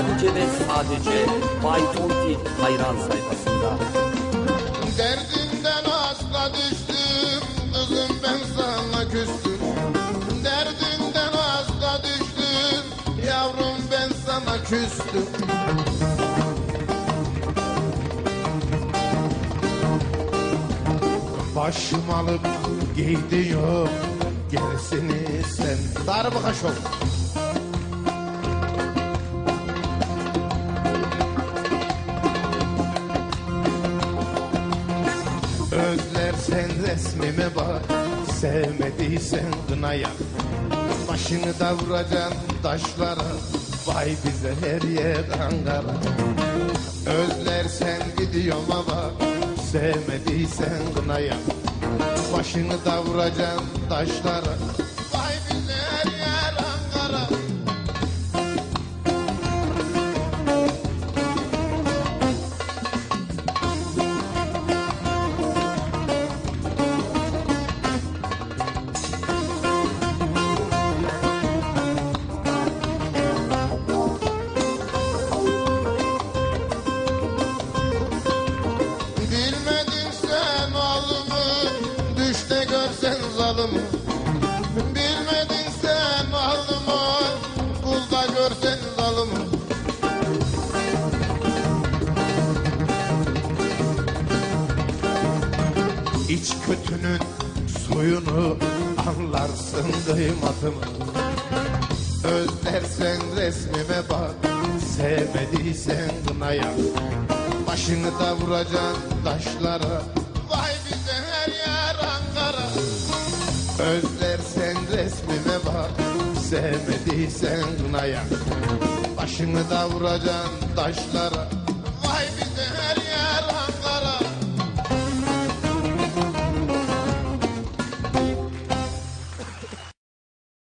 Sadece ve sadece Bay Tonti hayran sayfasında. Derdinden asla düştüm Kızım ben sana küstüm. Derdinden asla düştüm Yavrum ben sana küstüm. Başım alıp gidiyor Gerisini sen. Darbuka şov Özlersen resmime bak Sevmediysen kına yak Başını da vuracaksın taşlara Vay bize her yer Ankara Özlersen gidiyorma bak Sevmediysen kına yak Başını da vuracaksın taşlara zalımı Bilmedin sen malımı Kulda görsen zalımı İç kötünün suyunu anlarsın kıymatımı Özlersen resmime bak Sevmediysen kına yak Başını da vuracaksın taşlara Özlersen resmime bak Sevmediysen kına yak Başını da vuracaksın taşlara